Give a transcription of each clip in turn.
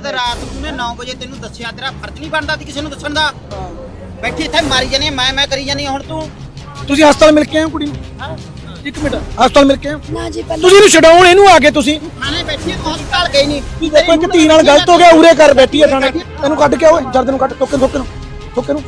ਤੇ ਰਾਤ ਨੂੰ ਨੇ 9 ਵਜੇ ਤੈਨੂੰ ਦੱਸਿਆ ਤੇਰਾ ਫਰਜ਼ ਨਹੀਂ ਬਣਦਾ ਸੀ ਕਿਸੇ ਨੂੰ ਦੱਸਣ ਦਾ। ਬੈਠੀ ਇੱਥੇ ਮਾਰੀ ਜਾਨੀ ਆਂ, ਮੈਂ ਮੈਂ ਕਰੀ ਜਾਨੀ ਆਂ, ਹੁਣ ਤੂੰ। ਤੁਸੀਂ ਹਸਪਤਾਲ ਮਿਲ ਕੇ ਆਏ ਹੋ ਕੁੜੀ ਨੂੰ? ਇੱਕ ਮਿੰਟ ਹਸਪਤਾਲ ਮਿਲ ਕੇ ਆਏ ਹੋ? ਨਾ ਜੀ ਪਹਿਲਾਂ ਤੁਸੀਂ ਇਹਨੂੰ ਛਡਾਉਣ ਇਹਨੂੰ ਆ ਕੇ ਤੁਸੀਂ। ਥਾਣੇ ਬੈਠੀ ਆਂ, ਤੂੰ ਹਸਪਤਾਲ ਗਈ ਨਹੀਂ ਦੇਖੋ ਇੱਕ ਧੀ ਨਾਲ ਗਲਤ ਹੋ ਗਿਆ ਉਰੇ ਕਰ ਬੈਠੀ ਹੈ ਥਾਣੇ। ਇਹਨੂੰ ਕੱਢ ਕੇ ਆਓ ਜਰਦ ਨੂੰ ਕੱਢ ਟੋਕੇ ਟੋਕੇ ਨੂੰ ਟੋਕੇ ਨੂੰ।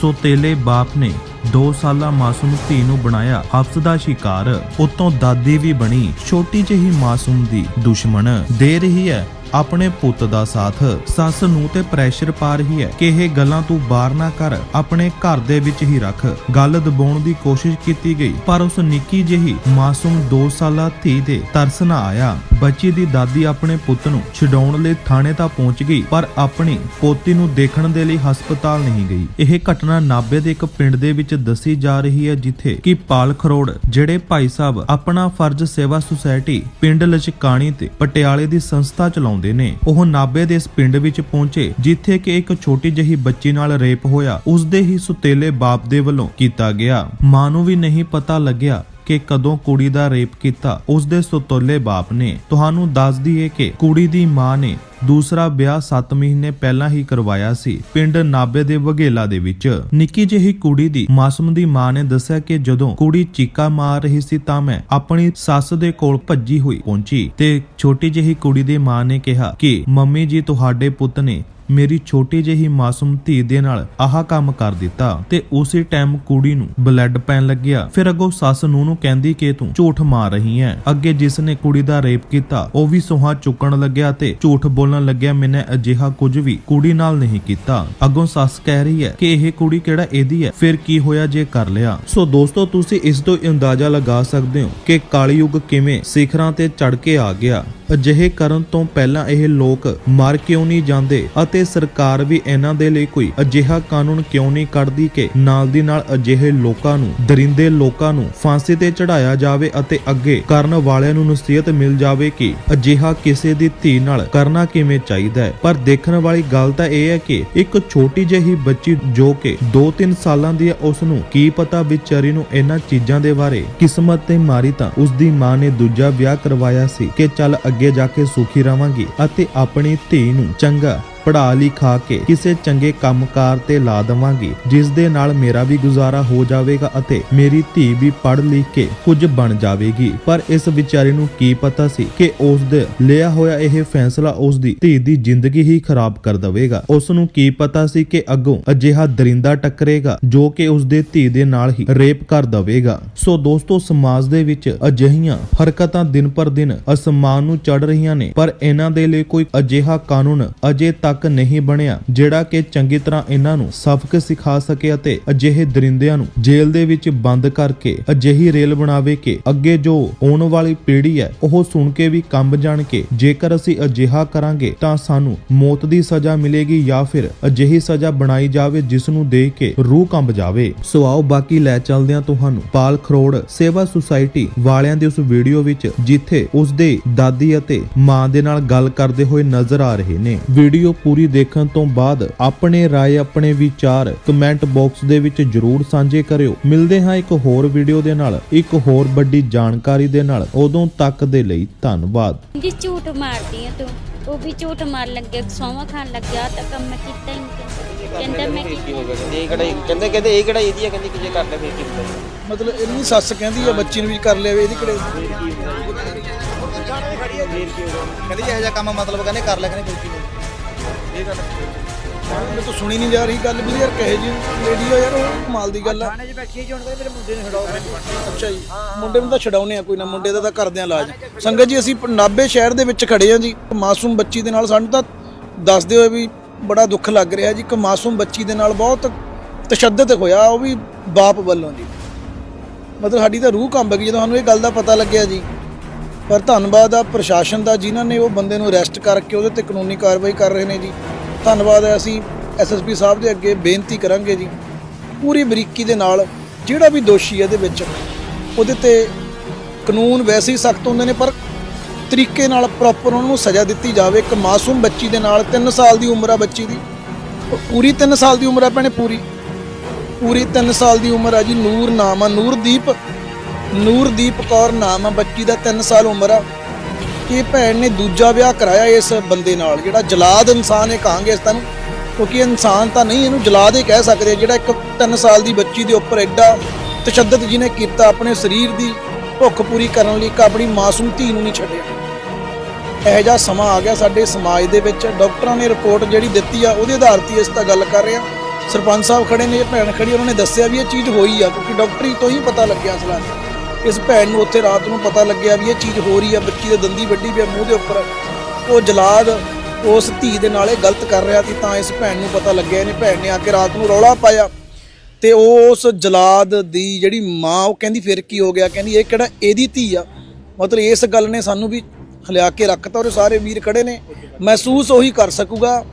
ਸੋਤੇਲੇ ਬਾਪ ਨੇ 2 ਸਾਲਾ ਮਾਸੂਮ ਧੀ ਨੂੰ ਬਣਾਇਆ ਹਫਸ ਦਾ ਸ਼ਿਕਾਰ। ਉਤੋਂ ਦਾਦੀ ਵੀ ਬਣੀ ਛੋਟੀ ਜਿਹੀ ਮਾਸੂਮ ਦੀ ਦੁਸ਼ਮਣ। ਦੇ ਰਹੀ ਹੈ ਆਪਣੇ ਪੁੱਤ ਦਾ ਸਾਥ। ਸੱਸ ਨੂੰ ਤੇ ਪ੍ਰੈਸ਼ਰ ਪਾ ਰਹੀ ਹੈ ਕਿ ਇਹ ਗੱਲਾਂ ਤੂੰ ਬਾਹਰ ਨਾ ਕਰ, ਆਪਣੇ ਘਰ ਦੇ ਵਿੱਚ ਹੀ ਰੱਖ। ਗੱਲ ਦਬਾਉਣ ਦੀ ਕੋਸ਼ਿਸ਼ ਕੀਤੀ ਗਈ, ਪਰ ਉਸ ਨਿੱਕੀ ਜਿਹੀ ਮਾਸੂਮ 2 ਸਾਲਾ ਧੀ ਦੇ ਤਰਸ ਨਾ ਆਇਆ। ਬੱਚੀ ਦੀ ਦਾਦੀ ਆਪਣੇ ਪੁੱਤ ਨੂੰ ਛਡਾਉਣ ਲਈ ਥਾਣੇ ਤਾਂ ਪਹੁੰਚ ਗਈ, ਪਰ ਆਪਣੀ ਪੋਤੀ ਨੂੰ ਦੇਖਣ ਦੇ ਲਈ ਹਸਪਤਾਲ ਨਹੀਂ ਗਈ। ਇਹ ਘਟਨਾ ਨਾਬੇ ਦੇ ਇੱਕ ਪਿੰਡ ਦੇ ਵਿੱਚ ਦੱਸੀ ਜਾ ਰਹੀ ਹੈ, ਜਿੱਥੇ ਕਿ ਪਾਲ ਖਰੋੜ, ਜਿਹੜੇ ਭਾਈ ਸਾਹਿਬ ਆਪਣਾ ਫਰਜ਼ ਸੇਵਾ ਸੁਸਾਇਟੀ ਪਿੰਡ ਲਚਕਾਣੀ ਤੇ ਪਟਿਆਲੇ ਦੀ ਸੰਸਥਾ ਚਲਾਉਂਦੇ ਨੇ। ਉਹ ਨਾਬੇ ਦੇ ਇਸ ਪਿੰਡ ਵਿੱਚ ਪਹੁੰਚੇ, ਜਿੱਥੇ ਕਿ ਇੱਕ ਛੋਟੀ ਜਿਹੀ ਬੱਚੀ ਨਾਲ ਰੇਪ ਹੋਇਆ। ਉਸ ਦੇ ਹੀ ਸੁਤੇਲੇ ਬਾਪ ਦੇ ਵੱਲੋਂ ਕੀਤਾ ਗਿਆ। ਮਾਂ ਨੂੰ ਵੀ ਨਹੀਂ ਪਤਾ ਲੱਗਿਆ। ਕਿ ਕਦੋਂ ਕੁੜੀ ਦਾ ਰੇਪ ਕੀਤਾ ਉਸ ਦੇ ਸੁਤੋਲੇ ਬਾਪ ਨੇ। ਤੁਹਾਨੂੰ ਦੱਸ ਦਈਏ ਕਿ ਕੁੜੀ ਦੀ ਮਾਂ ਨੇ ਦੂਸਰਾ ਵਿਆਹ 7 ਮਹੀਨੇ ਪਹਿਲਾਂ ਹੀ ਕਰਵਾਇਆ ਸੀ, ਪਿੰਡ ਨਾਬੇ ਦੇ ਵਗੇਲਾ ਦੇ ਵਿੱਚ। ਨਿੱਕੀ ਜਿਹੀ ਕੁੜੀ ਦੀ ਮਾਸੂਮ ਦੀ ਮਾਂ ਨੇ ਦੱਸਿਆ ਕਿ ਜਦੋਂ ਕੁੜੀ ਚੀਕਾ ਮਾਰ ਰਹੀ ਸੀ ਤਾਂ ਮੈਂ ਆਪਣੀ ਸੱਸ ਦੇ ਕੋਲ ਭੱਜੀ ਹੋਈ ਪਹੁੰਚੀ ਤੇ ਛੋਟੀ ਜਿਹੀ ਕੁੜੀ ਦੀ ਮਾਂ ਨੇ ਕਿਹਾ ਕਿ, ਮੰਮੀ ਜੀ, ਤੁਹਾਡੇ ਪੁੱਤ ਨੇ ਮੇਰੀ ਛੋਟੀ ਜਿਹੀ ਮਾਸੂਮ ਧੀ ਦੇ ਨਾਲ ਆਹ ਕੰਮ ਕਰ ਦਿੱਤਾ ਤੇ ਉਸੇ ਟਾਈਮ ਕੁੜੀ ਨੂੰ ਬਲੱਡ ਪੈਣ ਲੱਗਿਆ। ਫਿਰ ਅੱਗੋਂ ਸੱਸ ਨੂੰ ਨੂੰ ਕਹਿੰਦੀ ਕਿ ਤੂੰ ਝੂਠ ਮਾਰ ਰਹੀ ਹੈ ਅੱਗੇ ਜਿਸ ਨੇ ਕੁੜੀ ਦਾ ਰੇਪ ਕੀਤਾ, ਉਹ ਵੀ ਸੋਹਾ ਚੁੱਕਣ ਲੱਗਿਆ ਤੇ ਝੂਠ ਬੋਲਣ ਲੱਗਿਆ। ਮੈਨੇ ਅਜਿਹਾ ਕੁਝ ਵੀ ਕੁੜੀ ਨਾਲ ਨਹੀਂ ਕੀਤਾ। ਅੱਗੋਂ ਸੱਸ ਕਹਿ ਰਹੀ ਹੈ ਕਿ ਇਹ ਕੁੜੀ ਕਿਹੜਾ ਇਹਦੀ ਹੈ ਫਿਰ ਕੀ ਹੋਇਆ ਜੇ ਕਰ ਲਿਆ? ਸੋ ਦੋਸਤੋ, ਤੁਸੀਂ ਇਸ ਤੋਂ ਅੰਦਾਜ਼ਾ ਲਗਾ ਸਕਦੇ ਹੋ ਕਿ ਕਾਲੀ ਯੁੱਗ ਕਿਵੇਂ ਸਿਖਰਾਂ ਤੇ ਚੜ ਕੇ ਆ ਗਿਆ। ਅਜਿਹੇ ਕਰਨ ਤੋਂ ਪਹਿਲਾਂ ਇਹ ਲੋਕ ਮਰ ਕਿਉਂ ਨਹੀਂ ਜਾਂਦੇ ਅਤੇ ਸਰਕਾਰ ਵੀ ਇਹਨਾਂ ਦੇ ਲਈ ਕੋਈ ਅਜਿਹਾ ਕਾਨੂੰਨ ਕਿਉਂ ਨਹੀਂ ਕੱਢਦੀ ਕਿ ਨਾਲ ਦੀ ਨਾਲ ਅਜਿਹੇ ਲੋਕਾਂ ਨੂੰ, ਦਰਿੰਦੇ ਲੋਕਾਂ ਨੂੰ ਫਾਂਸੀ ਤੇ ਚੜਾਇਆ ਜਾਵੇ ਅਤੇ ਅੱਗੇ ਕਰਨ ਵਾਲਿਆਂ ਨੂੰ ਨਸੀਹਤ ਮਿਲ ਜਾਵੇ ਕਿ ਅਜਿਹਾ ਕਿਸੇ ਦੀ ਧੀ ਨਾਲ ਕਰਨਾ ਕਿਵੇਂ ਚਾਹੀਦਾ ਹੈ। ਪਰ ਦੇਖਣ ਵਾਲੀ ਗੱਲ ਤਾਂ ਇਹ ਹੈ ਕਿ ਇੱਕ ਛੋਟੀ ਜਿਹੀ ਬੱਚੀ ਜੋ ਕਿ 2-3 ਸਾਲਾਂ ਦੀ ਹੈ, ਉਸ ਨੂੰ ਕੀ ਪਤਾ ਵਿਚਾਰੀ ਨੂੰ ਇਹਨਾਂ ਚੀਜ਼ਾਂ ਦੇ ਬਾਰੇ ਕਿਸਮਤ ਤੇ ਮਾਰੀ ਤਾਂ ਉਸ ਦੀ ਮਾਂ ਨੇ ਦੂਜਾ ਵਿਆਹ ਕਰਵਾਇਆ ਸੀ ਕਿ ਚੱਲ ਅੱਗੇ ਜਾ ਕੇ ਸੁਖੀ ਰਵਾਂਗੀ ਅਤੇ ਆਪਣੀ ਧੀ ਨੂੰ ਚੰਗਾ ਪੜਾ ਲਿਖਾ ਕੇ ਕਿਸੇ ਚੰਗੇ ਕੰਮਕਾਰ ਤੇ ਲਾ ਦਵਾਂਗੀ। ਜਿਸ ਦੇ ਨਾਲ ਮੇਰਾ ਵੀ ਗੁਜ਼ਾਰਾ ਹੋ ਜਾਵੇਗਾ ਅਤੇ ਮੇਰੀ ਧੀ ਵੀ ਪੜ੍ਹ ਲਿਖ ਕੇ ਕੁਝ ਬਣ ਜਾਵੇਗੀ। ਪਰ ਇਸ ਵਿਚਾਰੇ ਨੂੰ ਕੀ ਪਤਾ ਸੀ ਕਿ ਉਸ ਦੇ ਲਿਆ ਹੋਇਆ ਇਹ ਫੈਸਲਾ ਉਸ ਦੀ ਧੀ ਦੀ ਜ਼ਿੰਦਗੀ ਹੀ ਖਰਾਬ ਕਰ ਦੇਵੇਗਾ। ਉਸ ਨੂੰ ਕੀ ਪਤਾ ਸੀ ਕਿ ਅੱਗੋਂ ਅਜਿਹਾ ਦਰਿੰਦਾ ਟੱਕਰੇਗਾ ਜੋ ਕਿ ਉਸ ਦੇ ਧੀ ਦੇ ਨਾਲ ਹੀ ਰੇਪ ਕਰ ਦੇਵੇਗਾ। ਸੋ ਦੋਸਤੋ, ਸਮਾਜ ਦੇ ਵਿੱਚ ਅਜਿਹੀਆਂ ਹਰਕਤਾਂ ਦਿਨ ਪਰ ਦਿਨ ਅਸਮਾਨ ਨੂੰ ਚੜ ਰਹੀਆਂ ਨੇ, ਪਰ ਇਹਨਾਂ ਦੇ ਲਈ ਕੋਈ ਅਜਿਹਾ ਕਾਨੂੰਨ ਅਜੇ ਤੱਕ ਨਹੀਂ ਬਣਿਆ, ਜਿਹੜਾ ਕਿ ਚੰਗੀ ਤਰ੍ਹਾਂ ਇਹਨਾਂ ਨੂੰ ਸਬਕ ਸਿਖਾ ਸਕੇ ਅਤੇ ਅਜਿਹੇ ਦਰਿੰਦਿਆਂ ਨੂੰ ਜੇਲ੍ਹ ਦੇ ਵਿੱਚ ਬੰਦ ਕਰਕੇ ਅਜਿਹੀ ਰੇਲ ਬਣਾਵੇ ਕਿ ਅੱਗੇ ਜੋ ਆਉਣ ਵਾਲੀ ਪੀੜ੍ਹੀ ਹੈ, ਉਹ ਸੁਣ ਕੇ ਵੀ ਕੰਬ ਜਾਣ ਕੇ ਜੇਕਰ ਅਸੀਂ ਅਜਿਹਾ ਕਰਾਂਗੇ ਤਾਂ ਸਾਨੂੰ ਮੌਤ ਦੀ ਸਜ਼ਾ ਮਿਲੇਗੀ ਜਾਂ ਫਿਰ ਅਜਿਹੀ ਸਜ਼ਾ ਬਣਾਈ ਜਾਵੇ ਜਿਸ ਨੂੰ ਦੇਖ ਕੇ ਰੂਹ ਕੰਬ ਜਾਵੇ। ਸੋ ਆਓ ਬਾਕੀ ਲੈ ਚੱਲਦੇ ਹਾਂ ਤੁਹਾਨੂੰ ਪਾਲ ਖਰੋੜ ਸੇਵਾ ਸੁਸਾਇਟੀ ਵਾਲਿਆਂ ਦੇ ਉਸ ਵੀਡੀਓ ਵਿੱਚ, ਜਿੱਥੇ ਉਸ ਦੇ ਦਾਦੀ ਅਤੇ ਮਾਂ ਦੇ ਨਾਲ ਗੱਲ ਕਰਦੇ ਹੋਏ ਨਜ਼ਰ ਆ ਰਹੇ ਨੇ। ਵੀਡੀਓ ਪੂਰੀ ਦੇਖਣ ਤੋਂ ਬਾਅਦ ਆਪਣੇ رائے ਆਪਣੇ ਵਿਚਾਰ ਕਮੈਂਟ ਬਾਕਸ ਦੇ ਵਿੱਚ ਜਰੂਰ ਸਾਂਝੇ ਕਰਿਓ ਮਿਲਦੇ ਹਾਂ ਇੱਕ ਹੋਰ ਵੀਡੀਓ ਦੇ ਨਾਲ ਇੱਕ ਹੋਰ ਵੱਡੀ ਜਾਣਕਾਰੀ ਦੇ ਨਾਲ ਉਦੋਂ ਤੱਕ ਦੇ ਲਈ ਧੰਨਵਾਦ ਜੀ ਝੂਠ ਮਾਰਦੀ ਆ ਤੂੰ ਉਹ ਵੀ ਝੂਠ ਮਾਰ ਲੱਗੇ ਸੌਵਾ ਖਾਣ ਲੱਗਿਆ ਤਾਂ ਕੰਮ ਮੈਂ ਕੀਤਾ ਹੀ ਨਹੀਂ ਕਹਿੰਦਾ ਮੈਂ ਕੀ ਕੀਤਾ ਹੋ ਗਿਆ ਕਹਿੰਦੇ ਇਹ ਕਿਹੜਾ ਕਹਿੰਦੇ ਕਹਿੰਦੇ ਇਹ ਕਿਹੜਾ ਇਹਦੀ ਹੈ ਕਹਿੰਦੀ ਕਿ ਜੇ ਕਰ ਲੈ ਫਿਰ ਕੀ ਹੁੰਦਾ ਮਤਲਬ ਇਹਦੀ ਸੱਸ ਕਹਿੰਦੀ ਆ ਬੱਚੀ ਨੂੰ ਵੀ ਕਰ ਲਿਆ ਵੇ ਇਹਦੀ ਕਿਹੜੇ ਕਹਿੰਦੀ ਇਹ ਜਿਹਾ ਕੰਮ ਮਤਲਬ ਕਹਿੰਦੇ ਕਰ ਲੈ ਕਹਿੰਦੇ ਫਿਰ ਕੀ ਹੁੰਦਾ ਇਹ ਗੱਲ ਮੈਨੂੰ ਤਾਂ ਸੁਣੀ ਨਹੀਂ ਜਾ ਰਹੀ ਗੱਲ ਵੀ ਯਾਰ ਕਹੇ ਜੀ ਲੇਡੀ ਆ ਯਾਰ ਉਹ ਕਮਾਲ ਦੀ ਗੱਲ ਆ ਥਾਣੇ 'ਚ ਬੈਠੀ ਜੀ ਹੁਣ ਕਹਿੰਦੇ ਮੇਰੇ ਮੁੰਡੇ ਨੂੰ ਛਡਾਓ ਅੱਛਾ ਜੀ ਮੁੰਡੇ ਨੂੰ ਤਾਂ ਛਡਾਉਨੇ ਆ ਕੋਈ ਨਾ ਮੁੰਡੇ ਦਾ ਤਾਂ ਕਰਦੇ ਆ ਇਲਾਜ। ਸੰਗਤ ਜੀ ਅਸੀਂ ਨਾਬੇ ਸ਼ਹਿਰ ਦੇ ਵਿੱਚ ਖੜੇ ਆ ਜੀ ਮਾਸੂਮ ਬੱਚੀ ਦੇ ਨਾਲ ਸਾਨੂੰ ਤਾਂ ਦੱਸਦੇ ਹੋਏ ਵੀ ਬੜਾ ਦੁੱਖ ਲੱਗ ਰਿਹਾ ਜੀ ਕਿ ਮਾਸੂਮ ਬੱਚੀ ਦੇ ਨਾਲ ਬਹੁਤ ਤਸ਼ੱਦਦ ਹੋਇਆ ਉਹ ਵੀ ਬਾਪ ਵੱਲੋਂ ਜੀ। ਮਤਲਬ ਸਾਡੀ ਤਾਂ ਰੂਹ ਕੰਬ ਗਈ ਜਦੋਂ ਸਾਨੂੰ ਇਹ ਗੱਲ ਦਾ ਪਤਾ ਲੱਗਿਆ ਜੀ। ਪਰ ਧੰਨਵਾਦ ਆ ਪ੍ਰਸ਼ਾਸਨ ਦਾ ਜਿਨ੍ਹਾਂ ਨੇ ਉਹ ਬੰਦੇ ਨੂੰ ਅਰੈਸਟ ਕਰਕੇ ਉਹਦੇ ਤੇ ਕਾਨੂੰਨੀ ਕਾਰਵਾਈ ਕਰ ਰਹੇ ਨੇ ਜੀ। ਧੰਨਵਾਦ ਹੈ ਅਸੀਂ ਐਸਐਸਪੀ ਸਾਹਿਬ ਦੇ ਅੱਗੇ ਬੇਨਤੀ ਕਰਾਂਗੇ ਜੀ। ਪੂਰੀ ਬਰੀਕੀ ਦੇ ਨਾਲ ਜਿਹੜਾ ਵੀ ਦੋਸ਼ੀ ਹੈ ਇਹਦੇ ਵਿੱਚ, ਉਹਦੇ ਤੇ ਕਾਨੂੰਨ ਵੈਸੇ ਹੀ ਸਖਤ ਹੁੰਦੇ ਨੇ, ਪਰ ਤਰੀਕੇ ਨਾਲ ਪ੍ਰੋਪਰ ਉਹਨਾਂ ਨੂੰ ਸਜ਼ਾ ਦਿੱਤੀ ਜਾਵੇ। ਇੱਕ ਮਾਸੂਮ ਬੱਚੀ ਦੇ ਨਾਲ 3 ਸਾਲ ਦੀ ਉਮਰ ਆ ਬੱਚੀ ਦੀ। ਉਹ ਪੂਰੀ 3 ਸਾਲ ਦੀ ਉਮਰ ਆ ਭੈਣੇ, ਪੂਰੀ। ਪੂਰੀ 3 ਸਾਲ ਦੀ ਉਮਰ ਆ ਜੀ, ਨੂਰ ਨਾਮ ਆ, ਨੂਰਦੀਪ ਨੂਰਦੀਪ ਕੌਰ ਨਾਮ ਆ, ਬੱਚੀ ਦਾ 3 ਸਾਲ ਉਮਰ ਆ। ਕਿ ਭੈਣ ਨੇ ਦੂਜਾ ਵਿਆਹ ਕਰਾਇਆ ਇਸ ਬੰਦੇ ਨਾਲ, ਜਿਹੜਾ ਜਲਾਦ ਇਨਸਾਨ ਇਹ ਕਹਾਂਗੇ ਇਸ ਨੂੰ ਕਿਉਂਕਿ ਇਨਸਾਨ ਤਾਂ ਨਹੀਂ, ਇਹਨੂੰ ਜਲਾਦ ਹੀ ਕਹਿ ਸਕਦੇ ਜਿਹੜਾ ਇੱਕ 3 ਸਾਲ ਦੀ ਬੱਚੀ ਦੇ ਉੱਪਰ ਐਡਾ ਤਸ਼ੱਦਦ ਜਿਹਨੇ ਕੀਤਾ ਆਪਣੇ ਸਰੀਰ ਦੀ, ਭੁੱਖ ਪੂਰੀ ਕਰਨ ਲਈ ਇੱਕ ਆਪਣੀ ਮਾਸੂਮ ਧੀ ਨੂੰ ਨਹੀਂ ਛੱਡਿਆ। ਇਹੋ ਜਿਹਾ ਸਮਾਂ ਆ ਗਿਆ ਸਾਡੇ ਸਮਾਜ ਦੇ ਵਿੱਚ। ਡਾਕਟਰਾਂ ਨੇ ਰਿਪੋਰਟ ਜਿਹੜੀ ਦਿੱਤੀ ਆ, ਉਹਦੇ ਆਧਾਰ ਤੇ ਇਸ ਤਾਂ ਗੱਲ ਕਰ ਰਹੇ ਆ। ਸਰਪੰਚ ਸਾਹਿਬ ਖੜੇ ਨੇ, ਇਹ ਭੈਣ ਖੜੀ ਉਹਨਾਂ ਨੇ ਦੱਸਿਆ ਵੀ ਇਹ ਚੀਜ਼ ਹੋਈ ਆ, ਕਿਉਂਕਿ ਡਾਕਟਰੀ ਤੋਂ ਹੀ ਪਤਾ ਲੱਗਿਆ ਅਸਲਾ ਇਸ ਭੈਣ ਨੂੰ ਉੱਥੇ ਰਾਤ ਨੂੰ ਪਤਾ ਲੱਗਿਆ ਵੀ ਇਹ ਚੀਜ਼ ਹੋ ਰਹੀ ਆ, ਬੱਚੀ ਦੇ ਦੰਦੀ ਵੱਡੀ ਪਿਆ ਮੂੰਹ ਦੇ ਉੱਪਰ। ਉਹ ਜਲਾਦ ਉਸ ਧੀ ਦੇ ਨਾਲ ਇਹ ਗਲਤ ਕਰ ਰਿਹਾ ਸੀ, ਤਾਂ ਇਸ ਭੈਣ ਨੂੰ ਪਤਾ ਲੱਗਿਆ, ਇਹਨੇ ਭੈਣ ਨੇ ਆ ਕੇ ਰਾਤ ਨੂੰ ਰੌਲਾ ਪਾਇਆ। ਤੇ ਉਸ ਜਲਾਦ ਦੀ ਜਿਹੜੀ ਮਾਂ, ਉਹ ਕਹਿੰਦੀ ਫਿਰ ਕੀ ਹੋ ਗਿਆ? ਕਹਿੰਦੀ ਇਹ ਕਿਹੜਾ, ਇਹਦੀ ਧੀ ਆ। ਮਤਲਬ ਇਸ ਗੱਲ ਨੇ ਸਾਨੂੰ ਵੀ ਹਲਿਆ ਕੇ ਰੱਖਤਾ ਔਰ ਸਾਰੇ ਵੀਰ ਖੜੇ ਨੇ। ਮਹਿਸੂਸ ਉਹੀ ਕਰ ਸਕੂਗਾ,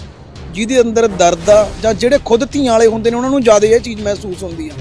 ਜਿਹਦੇ ਅੰਦਰ ਦਰਦ ਆ ਜਾਂ ਜਿਹੜੇ ਖੁਦ ਧੀਆਂ ਵਾਲੇ ਹੁੰਦੇ ਨੇ, ਉਹਨਾਂ ਨੂੰ ਜ਼ਿਆਦਾ ਇਹ ਚੀਜ਼ ਮਹਿਸੂਸ ਹੁੰਦੀ ਆ।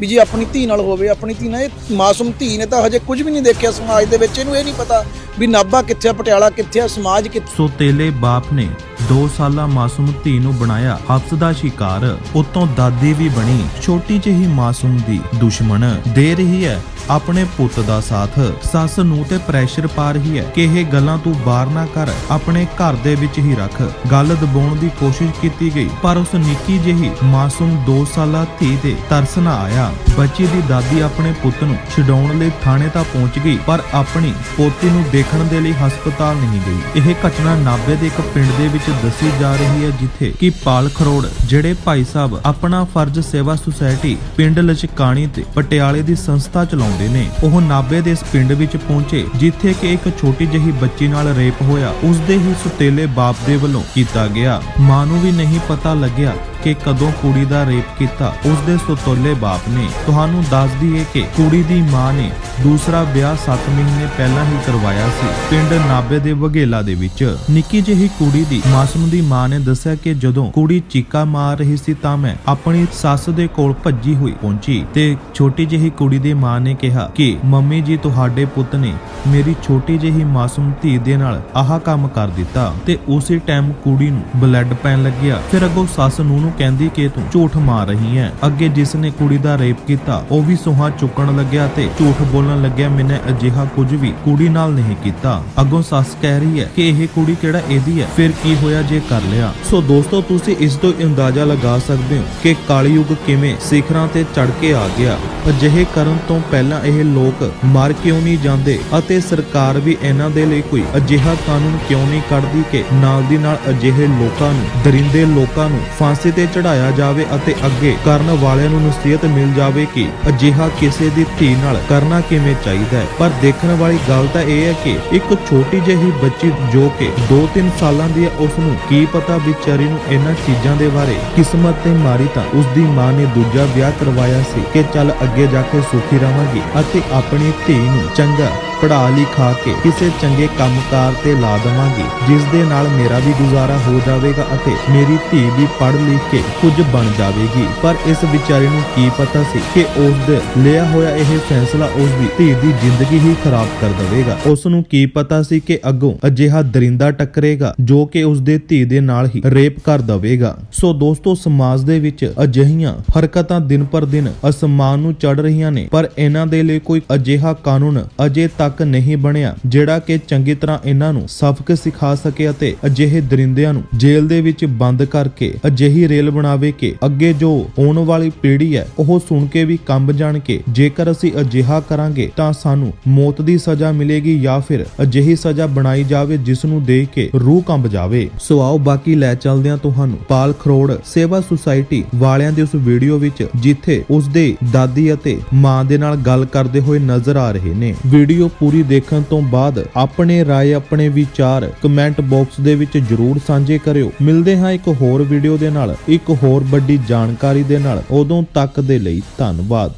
ਵੀ ਜੇ ਆਪਣੀ ਧੀ ਨਾਲ ਹੋਵੇ, ਆਪਣੀ ਧੀ ਨਾਲ, ਇਹ ਮਾਸੂਮ ਧੀ ਨੇ ਤਾਂ ਹਜੇ ਕੁਝ ਵੀ ਨਹੀਂ ਦੇਖਿਆ ਸਮਾਜ ਦੇ ਵਿੱਚ, ਇਹਨੂੰ ਇਹ ਨਹੀਂ ਪਤਾ ਵੀ ਨਾਭਾ ਕਿੱਥੇ ਆ, ਪਟਿਆਲਾ ਕਿੱਥੇ ਆ, ਸਮਾਜ ਕਿੱਥੇ ਸੋਤੇਲੇ ਬਾਪ ਨੇ 2 ਸਾਲਾ ਮਾਸੂਮ ਧੀ ਨੂੰ ਬਣਾਇਆ ਹੱਥ ਦਾ ਸ਼ਿਕਾਰ, ਉਤੋਂ ਦਾਦੀ ਵੀ ਬਣੀ, ਛੋਟੀ ਜਿਹੀ ਮਾਸੂਮ ਦੀ ਦੁਸ਼ਮਣ। ਦੇ ਰਹੀ ਹੈ ਆਪਣੇ ਪੁੱਤ ਦਾ ਸਾਥ, ਸੱਸ ਨੂੰ ਤੇ ਪ੍ਰੈਸ਼ਰ ਪਾ ਰਹੀ ਹੈ ਕਿ ਇਹ ਗੱਲਾਂ ਤੂੰ ਬਾਹਰ ਨਾ ਕਰ, ਆਪਣੇ ਘਰ ਦੇ ਵਿੱਚ ਹੀ ਰੱਖ। ਗੱਲ ਦਬਾਉਣ ਦੀ ਕੋਸ਼ਿਸ਼ ਕੀਤੀ ਗਈ, ਪਰ ਉਸ ਨਿੱਕੀ ਜਿਹੀ ਮਾਸੂਮ 2 ਸਾਲਾ ਧੀ ਤੇ ਤਰਸ ਨਾ ਆਇਆ। ਬੱਚੀ ਦੀ ਦਾਦੀ ਆਪਣੇ ਪੁੱਤ ਨੂੰ ਛਡਾਉਣ ਲਈ ਥਾਣੇ ਤਾਂ ਪਹੁੰਚ ਗਈ, ਪਰ ਆਪਣੀ ਪੋਤੀ ਨੂੰ ਦੇਖਣ ਦੇ ਲਈ ਹਸਪਤਾਲ ਨਹੀਂ ਗਈ। ਇਹ ਘਟਨਾ ਨਾਭੇ ਦੇ ਇੱਕ ਪਿੰਡ ਦੇ ਵਿੱਚ ਦੱਸੀ ਜਾ ਰਹੀ ਹੈ, ਜਿੱਥੇ ਕਿ ਪਾਲ ਖਰੋੜ, ਜਿਹੜੇ ਭਾਈ ਸਾਹਿਬ ਆਪਣਾ ਫਰਜ਼ ਸੇਵਾ ਸੁਸਾਇਟੀ ਪਿੰਡ ਲਚਕਾਣੀ ਤੇ ਪਟਿਆਲੇ ਦੀ ਸੰਸਥਾ ਚਲਾਉਂਦੇ ਨੇ, ਉਹ ਨਾਭੇ ਦੇ ਇਸ ਪਿੰਡ ਵਿੱਚ ਪਹੁੰਚੇ, ਜਿੱਥੇ ਕਿ ਇੱਕ ਛੋਟੀ ਜਿਹੀ ਬੱਚੀ ਨਾਲ ਰੇਪ ਹੋਇਆ। ਉਸ ਦੇ ਹੀ ਸੁਤੇਲੇ ਬਾਪ ਦੇ ਵੱਲੋਂ ਕੀਤਾ ਗਿਆ। ਮਾਂ ਨੂੰ ਵੀ ਨਹੀਂ ਪਤਾ ਲੱਗਿਆ ਕਿ ਕਦੋਂ ਕੁੜੀ ਦਾ ਰੇਪ ਕੀਤਾ ਉਸ ਦੇ ਸੁਤੋਲੇ ਬਾਪ ਨੇ। ਤੁਹਾਨੂੰ ਦੱਸ ਦਈਏ ਕਿ ਕੁੜੀ ਦੀ ਮਾਂ ਨੇ ਦੂਸਰਾ ਵਿਆਹ 7 ਮਹੀਨੇ ਪਹਿਲਾਂ ਹੀ ਕਰਵਾਇਆ ਸੀ, ਪਿੰਡ ਨਾਬੇ ਦੇ ਵਗੇਲਾ ਦੇ ਵਿੱਚ। ਨਿੱਕੀ ਜਿਹੀ ਕੁੜੀ ਦੀ ਮਾਸੂਮ ਦੀ ਮਾਂ ਨੇ ਦੱਸਿਆ ਕਿ ਜਦੋਂ ਕੁੜੀ ਚੀਕਾ ਮਾਰ ਰਹੀ ਸੀ ਤਾਂ ਮੈਂ ਆਪਣੀ ਸੱਸ ਦੇ ਕੋਲ ਭੱਜੀ ਹੋਈ ਪਹੁੰਚੀ ਤੇ ਛੋਟੀ ਜਿਹੀ ਕੁੜੀ ਦੀ ਮਾਂ ਨੇ ਕਿਹਾ ਕਿ, ਮੰਮੀ ਜੀ, ਤੁਹਾਡੇ ਪੁੱਤ ਨੇ ਮੇਰੀ ਛੋਟੀ ਜਿਹੀ ਮਾਸੂਮ ਧੀ ਦੇ ਨਾਲ ਆਹ ਕੰਮ ਕਰ ਦਿੱਤਾ ਤੇ ਉਸੇ ਟਾਈਮ ਕੁੜੀ ਨੂੰ ਬਲੱਡ ਪੈਣ ਲੱਗਿਆ। ਫਿਰ ਅੱਗੋਂ ਸੱਸ ਨੂੰ ਨੂੰ ਕਹਿੰਦੀ ਕਿ ਤੂੰ ਝੂਠ ਮਾਰ ਰਹੀ ਹੈ। ਅੱਗੇ ਜਿਸ ਨੇ ਕੁੜੀ ਦਾ ਰੇਪ ਕੀਤਾ, ਉਹ ਵੀ ਸੁਹਾ ਚੁੱਕਣ ਲੱਗਿਆ ਤੇ ਝੂਠ ਬੋਲਣ ਲੱਗਿਆ। ਮੈਨੇ ਅਜਿਹਾ ਕੁਝ ਵੀ ਕੁੜੀ ਨਾਲ ਨਹੀਂ ਕੀਤਾ। ਅੱਗੋਂ ਸੱਸ ਕਹਿ ਰਹੀ ਹੈ ਕਿ ਇਹ ਕੁੜੀ ਕਿਹੜਾ ਇਹਦੀ ਹੈ? ਫਿਰ ਕੀ ਹੋਇਆ ਜੇ ਕਰ ਲਿਆ? ਸੋ ਦੋਸਤੋ, ਤੁਸੀਂ ਇਸ ਤੋਂ ਅੰਦਾਜ਼ਾ ਲਗਾ ਸਕਦੇ ਹੋ ਕਿ ਕਾਲੀ ਯੁੱਗ ਕਿਵੇਂ ਸਿਖਰਾਂ ਤੇ ਚੜ ਕੇ ਆ ਗਿਆ। ਅਜਿਹੇ ਕਰਨ ਤੋਂ ਪਹਿਲਾਂ ਇਹ ਲੋਕ ਮਰ ਕਿਉਂ ਨਹੀਂ ਜਾਂਦੇ ਅਤੇ ਸਰਕਾਰ ਵੀ ਇਹਨਾਂ ਦੇ ਲਈ ਕੋਈ ਅਜਿਹਾ ਕਾਨੂੰਨ ਕਿਉਂ ਨਹੀਂ ਕੱਢਦੀ ਕਿ ਨਾਲ ਦੀ ਨਾਲ ਅਜਿਹੇ ਲੋਕਾਂ ਨੂੰ, ਦਰਿੰਦੇ ਲੋਕਾਂ ਨੂੰ ਫਾਂਸੀ ਤੇ ਚੜਾਇਆ ਜਾਵੇ ਅਤੇ ਅੱਗੇ ਕਰਨ ਵਾਲਿਆਂ ਨੂੰ ਨਸੀਹਤ ਮਿਲ ਜਾਵੇ ਕਿ ਅਜਿਹਾ ਕਿਸੇ ਦੀ ਧੀ ਨਾਲ ਕਰਨਾ ਕਿਵੇਂ ਚਾਹੀਦਾ ਹੈ। ਪਰ ਦੇਖਣ ਵਾਲੀ ਗੱਲ ਤਾਂ ਇਹ ਹੈ ਕਿ ਇੱਕ ਛੋਟੀ ਜਿਹੀ ਬੱਚੀ ਜੋ ਕਿ 2-3 ਸਾਲਾਂ ਦੀ ਹੈ, ਉਸ ਨੂੰ ਕੀ ਪਤਾ ਵਿਚਾਰੀ ਨੂੰ ਇਹਨਾਂ ਚੀਜ਼ਾਂ ਦੇ ਬਾਰੇ ਕਿਸਮਤ ਤੇ ਮਾਰੀ ਤਾਂ ਉਸ ਦੀ ਮਾਂ ਨੇ ਦੂਜਾ ਵਿਆਹ ਕਰਵਾਇਆ ਸੀ ਕਿ ਚੱਲ ਅੱਗੇ ਜਾ ਕੇ ਸੁਖੀ ਰਵਾਂਗੀ ਅਤੇ ਆਪਣੀ ਧੀ ਨੂੰ ਚੰਗਾ ਪੜਾ ਲਿਖਾ ਕੇ ਕਿਸੇ ਚੰਗੇ ਕੰਮਕਾਰ ਤੇ ਲਾ ਦੇਵਾਂਗੀ, ਜਿਸ ਦੇ ਨਾਲ ਮੇਰਾ ਵੀ ਗੁਜ਼ਾਰਾ ਹੋ ਜਾਵੇਗਾ ਅਤੇ ਮੇਰੀ ਧੀ ਵੀ ਪੜ੍ਹ ਲਿਖ ਕੇ ਕੁਝ ਬਣ ਜਾਵੇਗੀ। ਪਰ ਇਸ ਵਿਚਾਰੇ ਨੂੰ ਕੀ ਪਤਾ ਸੀ ਕਿ ਉਸ ਦੇ ਲਿਆ ਹੋਇਆ ਇਹ ਫੈਸਲਾ ਉਸ ਦੀ ਧੀ ਦੀ ਜ਼ਿੰਦਗੀ ਹੀ ਖਰਾਬ ਕਰ ਦੇਵੇਗਾ। ਉਸ ਨੂੰ ਕੀ ਪਤਾ ਸੀ ਕਿ ਅੱਗੋਂ ਅਜਿਹਾ ਦਰਿੰਦਾ ਟੱਕਰੇਗਾ, ਜੋ ਕਿ ਉਸ ਦੇ ਧੀ ਦੇ ਨਾਲ ਹੀ ਰੇਪ ਕਰ ਦੇਵੇਗਾ। ਸੋ ਦੋਸਤੋ, ਸਮਾਜ ਦੇ ਵਿੱਚ ਅਜਿਹੀਆਂ ਹਰਕਤਾਂ ਦਿਨ ਪਰ ਦਿਨ ਅਸਮਾਨ ਨੂੰ ਚੜ ਰਹੀਆਂ ਨੇ, ਪਰ ਇਹਨਾਂ ਦੇ ਲਈ ਕੋਈ ਅਜਿਹਾ ਕਾਨੂੰਨ ਅਜੇ ਤੱਕ ਤੱਕ ਨਹੀਂ ਬਣਿਆ, ਜਿਹੜਾ ਕਿ ਚੰਗੀ ਤਰ੍ਹਾਂ ਇਹਨਾਂ ਨੂੰ ਸਬਕ ਸਿਖਾ ਸਕੇ ਅਤੇ ਅਜਿਹੇ ਦਰਿੰਦਿਆਂ ਨੂੰ ਜੇਲ੍ਹ ਦੇ ਵਿੱਚ ਬੰਦ ਕਰਕੇ ਅਜਿਹੀ ਰੇਲ ਬਣਾਵੇ ਕਿ ਅੱਗੇ ਜੋ ਆਉਣ ਵਾਲੀ ਪੀੜ੍ਹੀ ਹੈ, ਉਹ ਸੁਣ ਕੇ ਵੀ ਕੰਬ ਜਾਣ ਕੇ ਜੇਕਰ ਅਸੀਂ ਅਜਿਹਾ ਕਰਾਂਗੇ ਤਾਂ ਸਾਨੂੰ ਮੌਤ ਦੀ ਸਜ਼ਾ ਮਿਲੇਗੀ ਜਾਂ ਫਿਰ ਅਜਿਹੀ ਸਜ਼ਾ ਬਣਾਈ ਜਾਵੇ ਜਿਸ ਨੂੰ ਦੇਖ ਕੇ ਰੂਹ ਕੰਬ ਜਾਵੇ। ਸੋ ਆਓ ਬਾਕੀ ਲੈ ਚੱਲਦੇ ਹਾਂ ਤੁਹਾਨੂੰ ਪਾਲ ਖਰੋੜ ਸੇਵਾ ਸੁਸਾਇਟੀ ਵਾਲਿਆਂ ਦੀ ਉਸ ਵੀਡੀਓ ਵਿੱਚ, ਜਿੱਥੇ ਉਸ ਦੇ ਦਾਦੀ ਅਤੇ ਮਾਂ ਦੇ ਨਾਲ ਗੱਲ ਕਰਦੇ ਹੋਏ ਨਜ਼ਰ ਆ ਰਹੇ ਨੇ। ਵੀਡੀਓ ਪੂਰੀ ਦੇਖਣ ਤੋਂ ਬਾਅਦ ਆਪਣੇ ਰਾਏ, ਆਪਣੇ ਵਿਚਾਰ ਕਮੈਂਟ ਬਾਕਸ ਦੇ ਵਿੱਚ ਜਰੂਰ ਸਾਂਝੇ ਕਰਿਓ। ਮਿਲਦੇ ਹਾਂ ਇੱਕ ਹੋਰ ਵੀਡੀਓ ਦੇ ਨਾਲ, ਇੱਕ ਹੋਰ ਵੱਡੀ ਜਾਣਕਾਰੀ ਦੇ ਨਾਲ। ਉਦੋਂ ਤੱਕ ਦੇ ਲਈ ਧੰਨਵਾਦ।